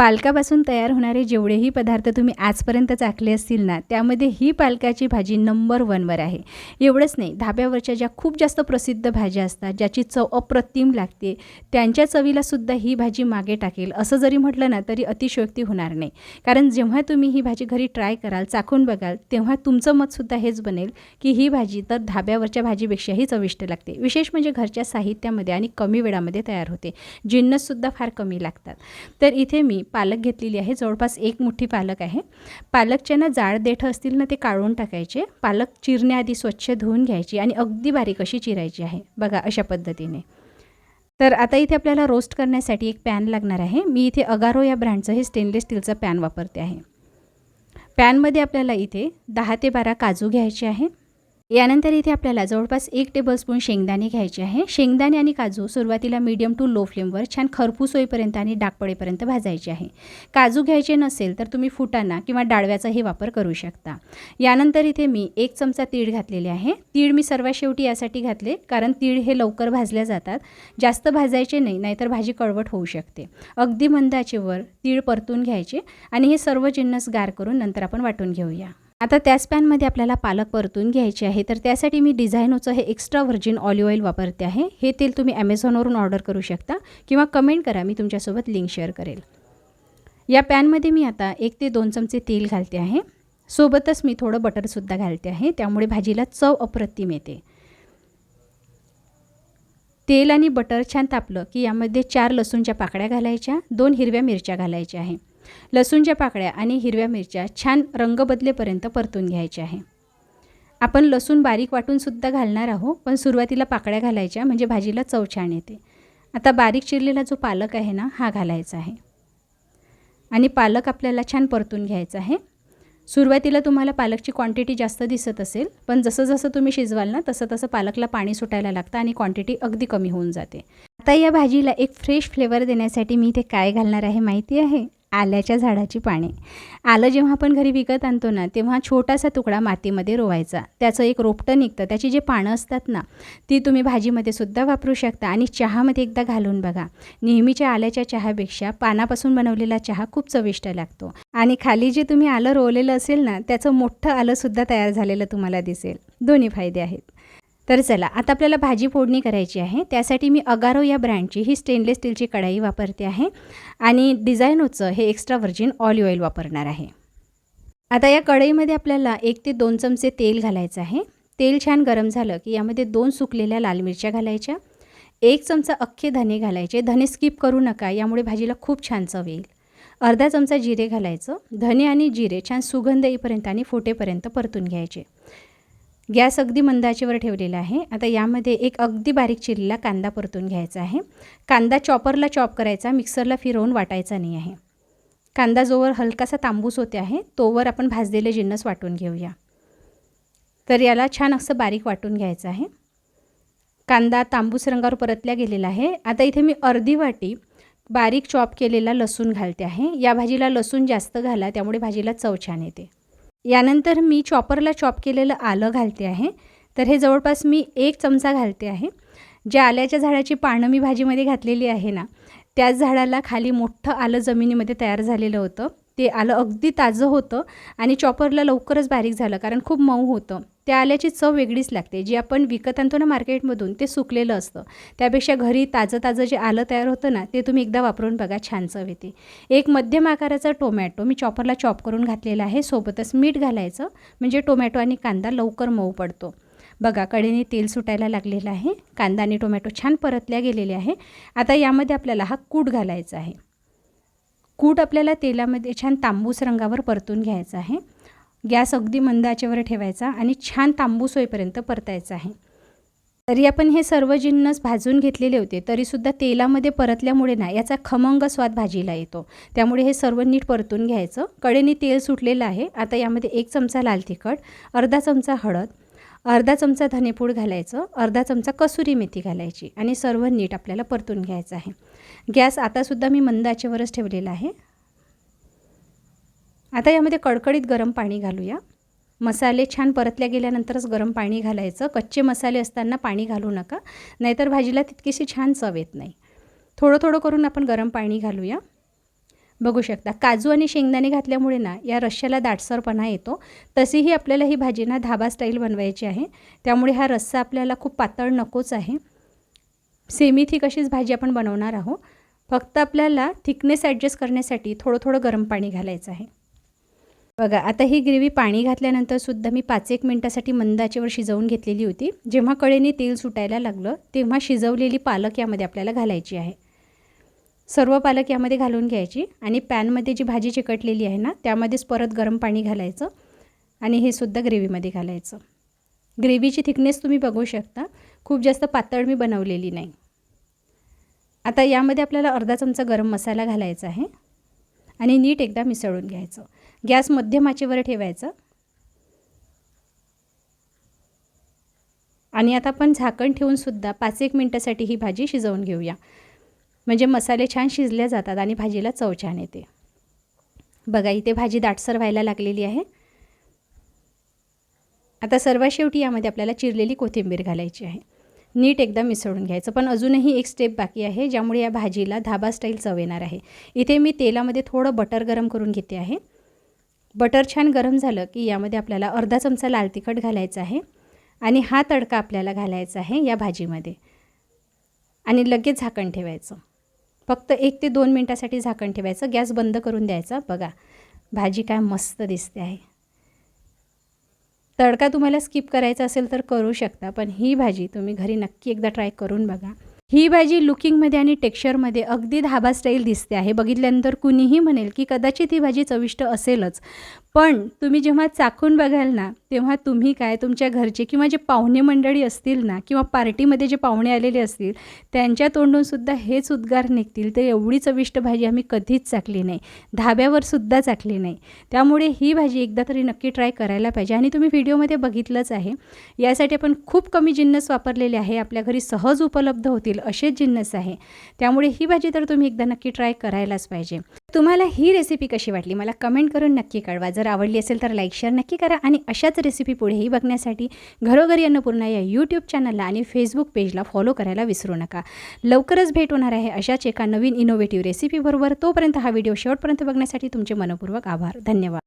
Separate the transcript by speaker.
Speaker 1: पालकापासून तयार होणारे जेवढेही पदार्थ तुम्ही आजपर्यंत चाखले असतील ना त्यामध्ये ही पालकाची भाजी नंबर वनवर आहे. एवढंच नाही धाब्यावरच्या ज्या खूप जास्त प्रसिद्ध भाज्या असतात ज्याची चव अप्रतिम लागते त्यांच्या चवीला सुद्धा ही भाजी मागे टाकेल असं जरी म्हटलं ना तरी अतिशयोक्ती होणार नाही. कारण जेव्हा तुम्ही ही भाजी घरी ट्राय कराल चाखून बघाल तेव्हा तुमचं मतसुद्धा हेच बनेल की ही भाजी तर धाब्यावरच्या भाजीपेक्षाही चविष्ट लागते. विशेष म्हणजे घरच्या साहित्यामध्ये आणि कमी वेळामध्ये तयार होते. जिन्नससुद्धा फार कमी लागतात. तर इथे मी पालक घेतलेली आहे. जवळपास एक मुठ्ठी पालक आहे. पालकच्या ना जाड देठं असतील ना ते काढून टाकायचे. पालक चिरण्याआधी स्वच्छ धुवून घ्यायची आणि अगदी बारीक अशी चिरायची आहे. बघा अशा पद्धतीने. तर आता इथे आपल्याला रोस्ट करण्यासाठी एक पॅन लागणार आहे. मी इथे अगारो या ब्रँडचं हे स्टेनलेस स्टीलचं पॅन वापरते आहे. पॅनमध्ये आपल्याला इथे दहा ते बारा काजू घ्यायचे आहे. यानंतर इथे आपल्याला जवळपास एक टेबलस्पून शेंगदाणे घ्यायचे आहे. शेंगदाणे आणि काजू सुरुवातीला मीडियम टू लो फ्लेमवर छान खरपूस होईपर्यंत आणि डागपडेपर्यंत भाजायचे आहे. काजू घ्यायचे नसेल तर तुम्ही फुटाणा किंवा डाळव्याचाही वापर करू शकता. यानंतर इथे मी एक चमचा तीळ घातलेले आहे. तीळ मी सर्वात शेवटी यासाठी घातले कारण तीळ हे लवकर भाजल्या जातात. जास्त भाजायचे नाही नाहीतर भाजी कळवट होऊ शकते. अगदी मंदाचेवर तीळ परतून घ्यायचे आणि हे सर्व जिन्नस गार करून नंतर आपण वाटून घेऊया. आता त्याच पॅनमध्ये आपल्याला पालक परतून घ्यायचे आहे. तर त्यासाठी मी डिझायनोचं हे एक्स्ट्रा व्हर्जिन ऑलिव्ह ऑइल वापरते आहे. हे तेल तुम्ही ॲमेझॉनवरून ऑर्डर करू शकता किंवा कमेंट करा मी तुमच्यासोबत लिंक शेअर करेल. या पॅनमध्ये मी आता एक ते दोन चमचे तेल घालते आहे. सोबतच मी थोडं बटरसुद्धा घालते आहे. त्यामुळे भाजीला चव अप्रतिम येते. तेल आणि बटर छान तापलं की यामध्ये चार लसूणच्या पाकळ्या घालायच्या दोन हिरव्या मिरच्या घालायच्या आहे. लसूणच्या पाकळ्या आणि हिरव्या मिरच्या छान रंग बदलेपर्यंत परतून घ्यायचे आहे. आपण लसूण बारीक वाटूनसुद्धा घालणार आहोत पण सुरुवातीला पाकळ्या घालायच्या म्हणजे भाजीला चव छान येते. आता बारीक चिरलेला जो पालक आहे ना हा घालायचा आहे. आणि पालक आपल्याला छान परतून घ्यायचा आहे. सुरुवातीला तुम्हाला पालकची क्वांटिटी जास्त दिसत असेल पण जसं जसं तुम्ही शिजवाल ना तसं तसं पालकला पाणी सुटायला लागतं आणि क्वांटिटी अगदी कमी होऊन जाते. आता या भाजीला एक फ्रेश फ्लेवर देण्यासाठी मी इथे काय घालणार आहे माहिती आहे? आल्याच्या झाडाची पाने. आलं जेव्हा आपण घरी विकत आणतो ना तेव्हा छोटासा तुकडा मातीमध्ये रोवायचा. त्याचं एक रोपटं निघतं. त्याची जे पानं असतात ना ती तुम्ही भाजीमध्ये सुद्धा वापरू शकता आणि चहामध्ये एकदा घालून बघा. नेहमीच्या आल्याच्या चहापेक्षा पानापासून बनवलेला चहा खूप चविष्ट लागतो. आणि खाली जे तुम्ही आलं रोवलेलं असेल ना त्याचं मोठं आलंसुद्धा तयार झालेलं तुम्हाला दिसेल. दोन्ही फायदे आहेत. तर चला आता आपल्याला भाजी फोडणी करायची आहे. त्यासाठी मी अगारो या ब्रँडची ही स्टेनलेस स्टीलची कढाई वापरते आहे. आणि डिझायनोचं हे एक्स्ट्रा व्हर्जिन ऑलिव्ह ऑइल वापरणार आहे. आता या कढईमध्ये आपल्याला एक ते दोन चमचे तेल घालायचं आहे. तेल छान गरम झालं की यामध्ये दोन सुकलेल्या लाल मिरच्या घालायच्या. एक चमचा अख्खे धने घालायचे. धने स्किप करू नका यामुळे भाजीला खूप छान चव येईल. अर्धा चमचा जिरे घालायचं. धने आणि जिरे छान सुगंध येईपर्यंत आणि फोटेपर्यंत परतून घ्यायचे. गॅस अगदी मंदाचेवर ठेवलेला आहे. आता यामध्ये एक अगदी बारीक चिरलेला कांदा परतून घ्यायचा आहे. कांदा चॉपरला चॉप करायचा मिक्सरला फिरवून वाटायचा नाही आहे. कांदा जोवर हलकासा तांबूस होते आहे तोवर आपण भाजलेले जिन्नस वाटून घेऊया. तर याला छान असं बारीक वाटून घ्यायचं आहे. कांदा तांबूस रंगावर परतल्या गेलेला आहे. आता इथे मी अर्धी वाटी बारीक चॉप केलेला लसूण घालते आहे. या भाजीला लसूण जास्त घाला त्यामुळे भाजीला चव छान येते. यानंतर मी चॉपरला चॉप केलेलं आलं घालते आहे. तर हे जवळपास मी एक चमचा घालते आहे. ज्या आल्याच्या झाडाची पानं मी भाजीमध्ये घातलेली आहे ना त्याच झाडाला खाली मोठं आलं जमिनीमध्ये तयार झालेलं होतं. ते आलं अगदी ताजं होतं आणि चॉपरला लवकरच बारीक झालं कारण खूप मऊ होतं. त्या आल्याची चव वेगळीच लागते. जी आपण विकत आणतो ना मार्केटमधून ते सुकलेलं असतं. त्यापेक्षा घरी ताजं ताजं जे आलं तयार होतं ना ते तुम्ही एकदा वापरून बघा छान चव येते. एक मध्यम आकाराचा टोमॅटो मी चॉपरला चॉप करून घातलेला आहे. सोबतच मीठ घालायचं म्हणजे टोमॅटो आणि कांदा लवकर मऊ पडतो. बघा कडेने तेल सुटायला लागलेलं आहे. कांदा आणि टोमॅटो छान परतल्या गेलेले आहे. आता यामध्ये आपल्याला हा कूट घालायचा आहे. कूट आपल्याला तेलामध्ये छान तांबूस रंगावर परतून घ्यायचा आहे. गॅस अगदी मंद आचेवर ठेवायचा आणि छान तांबूस होईपर्यंत परतायचा आहे. तरी आपण हे सर्व जिन्नस भाजून घेतलेले होते तरीसुद्धा तेलामध्ये परतल्यामुळे ना याचा खमंग स्वाद भाजीला येतो. त्यामुळे हे सर्व नीट परतून घ्यायचं. कडेने तेल सुटलेलं आहे. आता यामध्ये एक चमचा लाल तिखट अर्धा चमचा हळद अर्धा चमचा धनेपूड घालायचं अर्धा चमचा कसुरी मेथी घालायची आणि सर्व नीट आपल्याला परतून घ्यायचं आहे. गॅस आतासुद्धा मी मंद आचेवरच ठेवलेला आहे. आता यामध्ये कडकडीत गरम पाणी घालूया. मसाले छान परतल्या गेल्यानंतरच गरम पाणी घालायचं. कच्चे मसाले असताना पाणी घालू नका नाहीतर भाजीला तितकीशी छान चव येत नाही. थोडं थोडं करून आपण गरम पाणी घालूया. बघू शकता. काजू आणि शेंगदाणे घातल्यामुळे ना या रश्श्याला दाटसरपणा येतो. तशीही आपल्याला ही भाजी ना धाबा स्टाईल बनवायची आहे. त्यामुळे हा रस्सा आपल्याला खूप पातळ नकोच आहे. सेमी थिक अशीच भाजी आपण बनवणार आहोत. फक्त आपल्याला थिकनेस ॲडजस्ट करण्यासाठी थोडं थोडं गरम पाणी घालायचं आहे. बघा आता ही ग्रेव्ही पाणी घातल्यानंतरसुद्धा मी पाच एक मिनटासाठी मंदाचेवर शिजवून घेतलेली होती. जेव्हा कळेने तेल सुटायला लागलं तेव्हा शिजवलेली पालक यामध्ये आपल्याला घालायची आहे. सर्व पालक यामध्ये घालून घ्यायची आणि पॅनमध्ये जी भाजी चिकटलेली आहे ना त्यामध्येच परत गरम पाणी घालायचं आणि हे सुद्धा ग्रेव्हीमध्ये घालायचं. ग्रेव्हीची थिकनेस तुम्ही बघू शकता. खूप जास्त पातळ मी बनवलेली नाही. आता यामध्ये आपल्याला अर्धा चमचा गरम मसाला घालायचा आहे आणि नीट एकदा मिसळून घ्यायचं. गॅस मध्यम आचेवर ठेवायचा. आणि आता आपण झाकण ठेवूनसुद्धा पाच एक मिनटासाठी ही भाजी शिजवून घेऊया. म्हणजे मसाले छान शिजले जातात आणि भाजीला चव छान येते. बघा इथे भाजी दाटसर व्हायला लागलेली आहे. आता सर्वात शेवटी यामध्ये आपल्याला चिरलेली कोथिंबीर घालायची आहे. नीट एकदा मिसळून घ्यायचं. पण अजूनही एक स्टेप बाकी आहे ज्यामुळे या भाजीला धाबा स्टाईल चव येणार आहे. इथे मी तेलामध्ये थोडं बटर गरम करून घेते आहे. बटर छान गरम झालं की यामध्ये आपल्याला अर्धा चमचा लाल तिखट घालायचा आहे आणि हा तडका आपल्याला घालायचा आहे या भाजीमध्ये. आणि लगेच झाकण ठेवायचं. फक्त एक ते दोन मिनटासाठी झाकण ठेवायचं गॅस बंद करून द्यायचा. बघा भाजी काय मस्त दिसते आहे. तडका तुम्हाला स्किप करायचा असेल तर करू शकता पण ही भाजी तुम्ही घरी नक्की एकदा ट्राय करून बघा. ही भाजी लुकिंगमध्ये आणि टेक्स्चरमध्ये अगदी धाबा स्टाईल दिसते आहे. बघितल्यानंतर कुणीही म्हणेल की कदाचित ही भाजी चविष्ट असेलच. पण तुम्ही जेव्हा चाखून बघाल ना तेव्हा तुम्ही काय तुमच्या घरचे किंवा जे पाहुणे मंडळी असतील ना किंवा पार्टीमध्ये जे पाहुणे आलेले असतील त्यांच्या तोंडूनसुद्धा हेच उद्गार निघतील तर एवढी चविष्ट भाजी आम्ही कधीच चाकली नाही. धाब्यावरसुद्धा चाकली नाही. त्यामुळे ही भाजी एकदा तरी नक्की ट्राय करायला पाहिजे. आणि तुम्ही व्हिडिओमध्ये बघितलंच आहे. यासाठी आपण खूप कमी जिन्नस वापरलेले आहे. आपल्या घरी सहज उपलब्ध होतील असे जिन्नस आहे. त्यामुळे ही भाजी तर तुम्ही एकदा नक्की ट्राय करायलाच पाहिजे. तुम्हाला ही रेसिपी कशी वाटली? मला कमेंट करून नक्की कळवा. जर आवडली असेल तर लाईक शेअर नक्की करा आणि अशाच रेसिपी पुढेही बघण्यासाठी घरोघरी अन्नपूर्णा या यूट्यूब चॅनलला आणि फेसबुक पेजला फॉलो करायला विसरू नका. लवकरच भेट होणार आहे अशाच एका नवीन इनोव्हेटिव्ह रेसिपीबरोबर तोपर्यंत हा व्हिडिओ शेवटपर्यंत बघण्यासाठी तुमचे मनपूर्वक आभार. धन्यवाद.